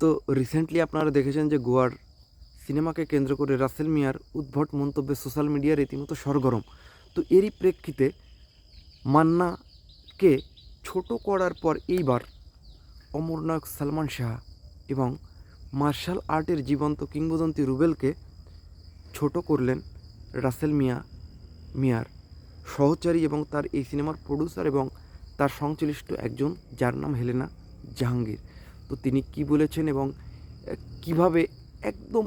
তো রিসেন্টলি আপনারা দেখেছেন যে গোয়ার সিনেমাকে কেন্দ্র করে রাসেল মিয়ার উদ্ভট মন্তব্যে সোশ্যাল মিডিয়া রীতিমতো সরগরম। তো এরই প্রেক্ষিতে মান্নাকে ছোট করার পর এইবার অমরনায়ক সালমান শাহ এবং মার্শাল আর্টের জীবন্ত কিংবদন্তি রুবেলকে ছোট করলেন রাসেল মিয়া, মিয়ার সহচারী এবং তার এই সিনেমার প্রডিউসার এবং তার সংশ্লিষ্ট একজন, যার নাম হেলেনা জাহাঙ্গীর। তো তিনি কি বলেছেন এবং কীভাবে একদম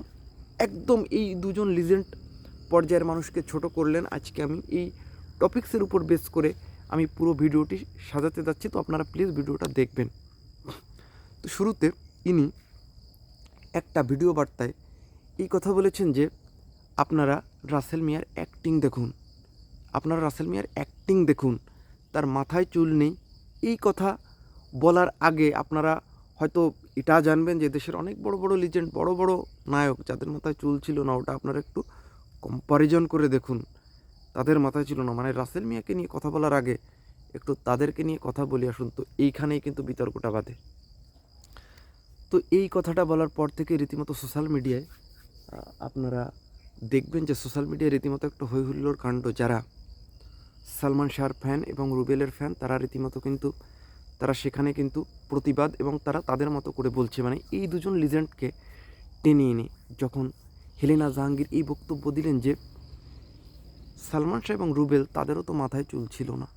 একদম এই দুজন লিজেন্ড পর্যায়ের মানুষকে ছোট করলেন, আজকে আমি এই টপিক্সের উপর বেস করে আমি পুরো ভিডিওটি সাজাতে যাচ্ছি। তো আপনারা প্লিজ ভিডিওটা দেখবেন। তো শুরুতে ইনি একটা ভিডিও বার্তায় এই কথা বলেছেন যে, আপনারা রাসেল মিয়ার অ্যাক্টিং দেখুন। আপনারা রাসেল মিয়ার অ্যাক্টিং দেখুন। তার মাথায় চুল নেই। এই কথা বলার আগে আপনারা হয়তো এটা জানবেন যে দেশের অনেক বড় বড় লিজেন্ড বড় বড় নায়ক যাদের মাথায় চুল ছিল না, ওটা আপনারা একটু কম্পারিজন করে দেখুন। তাদের মাথায় ছিল না। মানে রাসেল মিয়াকে নিয়ে কথা বলার আগে একটু তাদেরকে নিয়ে কথা বলি, আসুন তো এইখানেই কিন্তু বিতর্কটা বাঁধে। তো এই কথাটা বলার পর থেকে রীতিমতো সোশ্যাল মিডিয়ায় আপনারা দেখবেন যে সোশ্যাল মিডিয়ায় রীতিমতো একটা হই হুল্লোড় কাণ্ড। যারা সালমান শাহর ফ্যান এবং রুবেলের ফ্যান তারা রীতিমতো কিন্তু তারা সেখানে কিন্তু প্রতিবাদ এবং তারা তাদের মতো করে বলছে মানে এই দুজন লিজেন্ডকে টেনে এনে যখন হেলেনা জাহাঙ্গীর এই বক্তব্য দিলেন যে, সালমান শাহ এবং রুবেল তাদেরও তো মাথায় চুল ছিল না।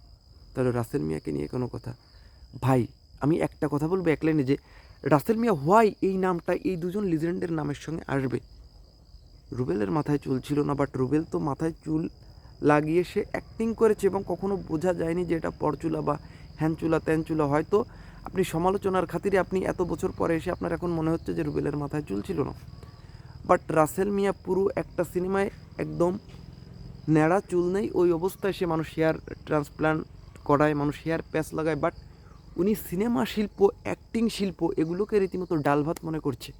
তাহলে রাসেল মিয়াকে নিয়ে কোনো কথা? ভাই, আমি একটা কথা বলব এক লাইনে যে, রাসেল মিয়া হোয়াই এই নামটা, এই দুজন লিজেন্ডের নামের সঙ্গে আসবে? রুবেলের মাথায় চুল ছিল না বাট রুবেল তো মাথায় চুল লাগিয়ে সে অ্যাক্টিং করেছে এবং কখনো বোঝা যায়নি যে এটা পরচুলা বা হ্যানচুলা ত্যানচুলা, হয়তো আপনি সমালোচনার খাতিরে আপনি এত বছর পরে এসে আপনার এখন মনে হচ্ছে যে রুবেলের মাথায় চুল ছিল না। বাট রাসেল মিয়া পুরো একটা সিনেমায় একদম ন্যাড়া চুল নেই, ওই অবস্থায় সে মানুষ হেয়ার ট্রান্সপ্লান্ট করায়, মানুষ হেয়ার প্যাচ লাগায় বাট উনি সিনেমা শিল্প অ্যাক্টিং শিল্প, এগুলোকে রীতিমতো ডাল ভাত মনে করছে।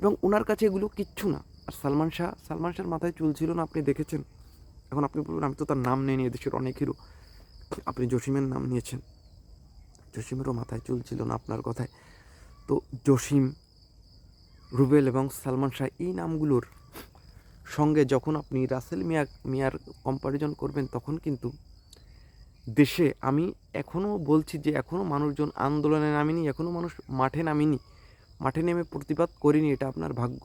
এবং ওনার কাছে এগুলো কিচ্ছু না। আর সালমান শাহ, সালমান শাহর মাথায় চুল ছিল না, আপনি দেখেছেন? এখন আপনি বলবেন আমি তো তার নাম নেই এদেশের অনেক হিরো আপনি জসিমের নাম নিয়েছেন। জসিমেরও মাথায় চুল ছিল না আপনার কথায়। তো জসিম, রুবেল এবং সালমান শাহ এই নামগুলোর সঙ্গে যখন আপনি রাসেল মিয়া, মিয়ার কম্পারিজন করবেন, তখন কিন্তু দেশে আমি এখনও বলছি যে এখনও মানুষজন আন্দোলনে নামেনি, এখনও মানুষ মাঠে নামেনি। মাঠে নেমে প্রতিবাদ করিনি, এটা আপনার ভাগ্য।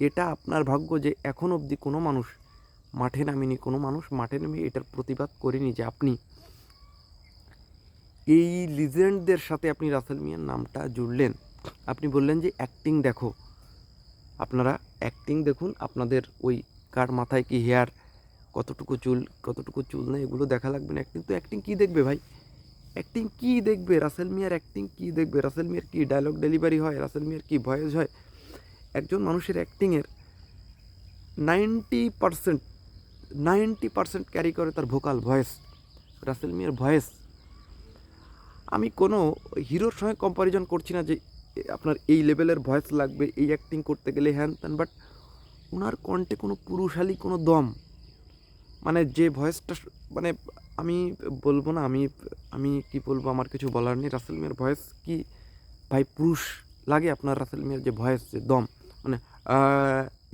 এটা আপনার ভাগ্য যে এখন অবধি কোনো মানুষ মাঠে নামেনি, কোনো মানুষ মাঠে নেমে এটার প্রতিবাদ করেনি যে আপনি এই লিজেন্ডদের সাথে আপনি রাসেল মিয়ার নামটা জুড়লেন। আপনি বললেন যে অ্যাক্টিং দেখো। আপনারা অ্যাক্টিং দেখুন, আপনাদের ওই কার মাথায় কি হেয়ার, কতটুকু চুল কতটুকু চুল নেই এগুলো দেখা লাগবে না। অ্যাক্টিং তো অ্যাক্টিং কী দেখবে ভাই? অ্যাক্টিং কী দেখবে? রাসেল মিয়ার অ্যাক্টিং কী দেখবে? রাসেল মিয়ার কী ডায়লগ ডেলিভারি হয়? রাসেল মিয়ার কী ভয়েস হয়? একজন মানুষের অ্যাক্টিংয়ের ninety percent ninety percent carry করে তার ভোকাল ভয়েস, রাসেল মিয়ার ভয়েস। আমি কোনো হিরোর সঙ্গে কম্পারিজন করছি না যে আপনার এই লেভেলের ভয়েস লাগবে, এই অ্যাক্টিং করতে গেলে হ্যান ত্যান বাট ওনার কণ্ঠে কোনো পুরুষালী কোনো দম। মানে যে ভয়েসটা মানে আমি বলব না, আমি আমি কি বলব আমার কিছু বলার নেই। রাসেল মিয়ার ভয়েস কি ভাই পুরুষ লাগে আপনার? রাসেল মিয়ার যে ভয়েস, যে দম মানে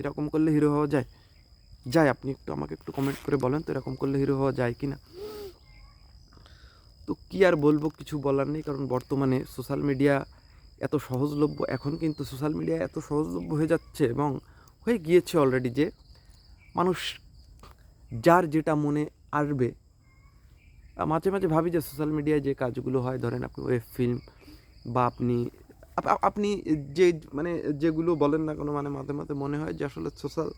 এরকম করলে হিরো হওয়া যায়? যায় আপনি একটু আমাকে একটু কমেন্ট করে বলেন তো এরকম করলে হিরো হওয়া যায় কি না তো কি আর বলব, কিছু বলার নেই, কারণ বর্তমানে সোশ্যাল মিডিয়া এত সহজলভ্য, এখন কিন্তু সোশ্যাল মিডিয়া এত সহজলভ্য হয়ে যাচ্ছে এবং হয়ে গিয়েছে অলরেডি যে মানুষ যার যেটা মনে আসবে মাঝে মাঝে ভাবি যে সোশ্যাল মিডিয়ায় যে কাজগুলো হয়, ধরেন আপনি ওয়েব ফিল্ম বা আপনি, আপ- আপ- আপনি যে মানে যেগুলো বলেন না কোনো মানে মাঝে মাঝে মনে হয় যে আসলে সোশ্যাল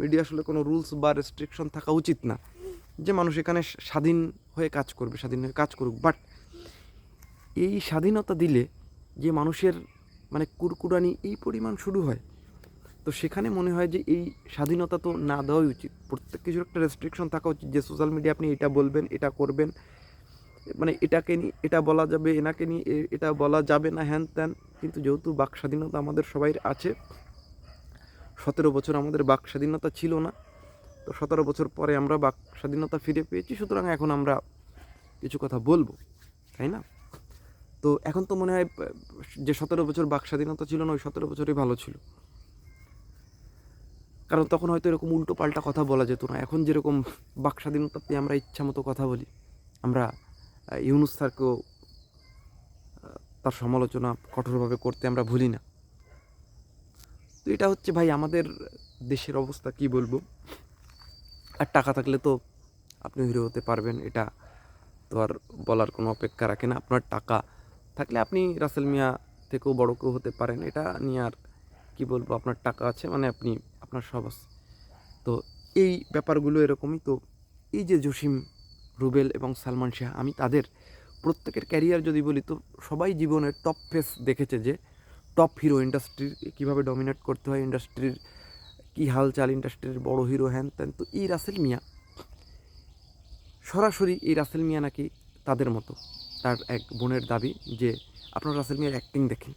মিডিয়া আসলে কোনো রুলস বা রেস্ট্রিকশন থাকা উচিত না। যে মানুষ এখানে স্বাধীন হয়ে কাজ করবে, স্বাধীন হয়ে কাজ করুক। বাট এই স্বাধীনতা দিলে যে মানুষের মানে কুরকুরানি এই পরিমাণ শুরু হয়, তো সেখানে মনে হয় যে এই স্বাধীনতা তো না দেওয়াই উচিত। প্রত্যেক কিছুর একটা রেস্ট্রিকশন থাকা উচিত যে সোশ্যাল মিডিয়া আপনি এটা বলবেন, এটা করবেন। মানে এটাকে নিয়ে, এটা বলা যাবে, এনাকে নিয়ে এটা বলা যাবে না, হ্যান ত্যান। কিন্তু যেহেতু বাক স্বাধীনতা আমাদের সবাই আছে সতেরো বছর আমাদের বাক স্বাধীনতা ছিল না। তো সতেরো বছর পরে আমরা বাক স্বাধীনতা ফিরে পেয়েছি, সুতরাং এখন আমরা কিছু কথা বলব, তাই না? তো এখন তো মনে হয়, যে সতেরো বছর বাক স্বাধীনতা ছিল না, ওই সতেরো বছরই ভালো ছিল। কারণ তখন হয়তো এরকম উল্টো পাল্টা কথা বলা যেত না। এখন যেরকম বাক স্বাধীনতাতে আমরা ইচ্ছা মতো কথা বলি, আমরা ইউনুস স্যারকেও তার সমালোচনা কঠোরভাবে করতে আমরা ভুলি না। তো এটা হচ্ছে ভাই আমাদের দেশের অবস্থা, কি বলব? আর টাকা থাকলে তো আপনি হিরো হতে পারবেন, এটা তো আর বলার কোনো অপেক্ষা রাখে না। আপনার টাকা থাকলে আপনি রাসেল মিয়া থেকেও বড় কেউ হতে পারেন, এটা নিয়ে আর কী বলব, আপনার টাকা আছে মানে আপনি, আপনার সব আছে। তো এই ব্যাপারগুলো এরকমই, তো এই যে জসিম, রুবেল এবং সালমান শাহ, আমি তাদের প্রত্যেকের ক্যারিয়ার যদি বলি, তো সবাই জীবনের টপ ফেস দেখেছে যে টপ হিরো ইন্ডাস্ট্রির কীভাবে ডমিনেট করতে হয় ইন্ডাস্ট্রির কী হালচাল ইন্ডাস্ট্রির বড় হিরো হ্যান ত্যান, তো এই রাসেল মিয়া। সরাসরি এই রাসেল মিয়া নাকি তাদের মতো, তার এক বোনের দাবি যে, আপনার রাসেল মিয়ার অ্যাক্টিং দেখেন।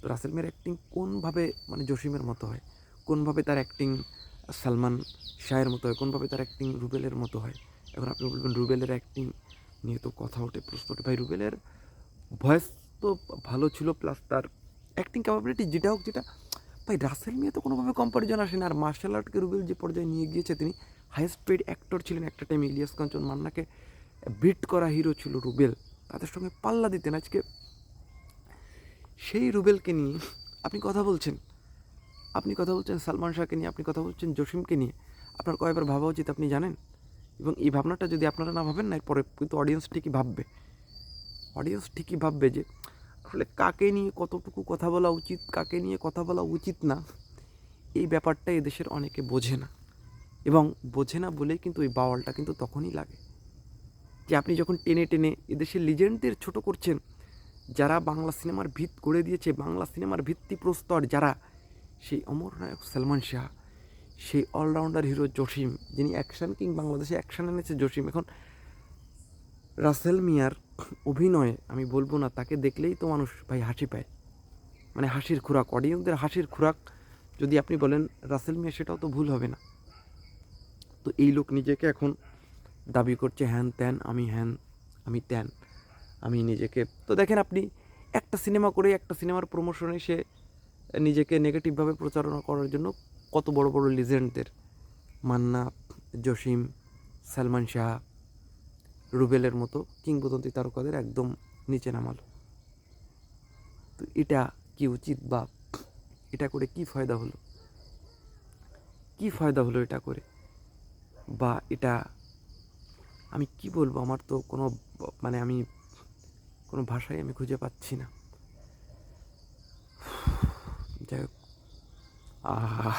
তো রাসেল মিয়ার অ্যাক্টিং কোনভাবে মানে জসিমের মতো হয়? কোনভাবে তার অ্যাক্টিং সালমান শাহের মতো হয়? কোনভাবে তার অ্যাক্টিং রুবেলের মতো হয়? এখন আপনি বলবেন, রুবেলের অ্যাক্টিং নিয়ে তো কথা ওঠে প্রশ্ন ওঠে। ভাই, রুবেলের ভয়েস তো ভালো ছিল প্লাস তার অ্যাক্টিং ক্যাপাবিলিটি যেটা হোক যেটা, ভাই রাসেল মিয়া তো কোনোভাবে কম্পারিজন আসে না। আর মার্শাল আর্টকে রুবেল যে পর্যায়ে নিয়ে গিয়েছে তিনি হাইয়েস্ট পেড অ্যাক্টর ছিলেন একটা টাইম ইলিয়াস কাঞ্চন মান্নাকে বিট করা হিরো ছিল রুবেল। তাদের সঙ্গে পাল্লা দিতেন। আজকে সেই রুবেলকে নিয়ে আপনি কথা বলছেন। আপনি কথা বলছেন সালমান শাহকে নিয়ে, আপনি কথা বলছেন জসিমকে নিয়ে। আপনার কয়বার ভাবা উচিত আপনি জানেন? এবং এই ভাবনাটা যদি আপনারা না ভাবেন না, এরপরে কিন্তু অডিয়েন্স ঠিকই ভাববে। অডিয়েন্স ঠিকই ভাববে যে আসলে কাকে নিয়ে কতটুকু কথা বলা উচিত, কাকে নিয়ে কথা বলা উচিত না, এই ব্যাপারটা এদেশের অনেকে বোঝে না। এবং বোঝে না বলেই কিন্তু ওই বাওয়ালটা কিন্তু তখনই লাগে যে আপনি যখন টেনে টেনে এদেশের লিজেন্ডদের ছোট করছেন, যারা বাংলা সিনেমার ভিত করে দিয়েছে, বাংলা সিনেমার ভিত্তিপ্রস্তর যারা সেই অমর নায়ক সলমান শাহ, সেই অলরাউন্ডার হিরো জসিম, যিনি অ্যাকশন কিং বাংলাদেশে অ্যাকশন এনেছে জসিম, এখন রাসেল মিয়ার অভিনয়ে আমি বলব না, তাকে দেখলেই তো মানুষ ভাই হাসি পায়। মানে হাসির খোরাক অডিয়েন্সদের হাসির খোরাক যদি আপনি বলেন রাসেল মিয়া, সেটাও তো ভুল হবে না। তো এই লোক নিজেকে এখন দাবি করছে, হ্যান ত্যান, আমি হ্যান, আমি ত্যান, আমি নিজেকে। তো দেখেন আপনি, একটা সিনেমা করে একটা সিনেমার প্রমোশনে সে নিজেকে নেগেটিভভাবে প্রচারণা করার জন্য কত বড় বড় লিজেন্ডদের মান্না জসিম, সালমান শাহ রুবেলের মতো কিংবদন্তি তারকাদের একদম নিচে নামালো। তো এটা কি উচিত বা এটা করে কি ফায়দা হলো? কি ফায়দা হলো এটা করে? বা এটা আমি কি বলব? আমার তো কোনো মানে আমি কোনো ভাষাই আমি খুঁজে পাচ্ছি না। যাই হোক। আহ।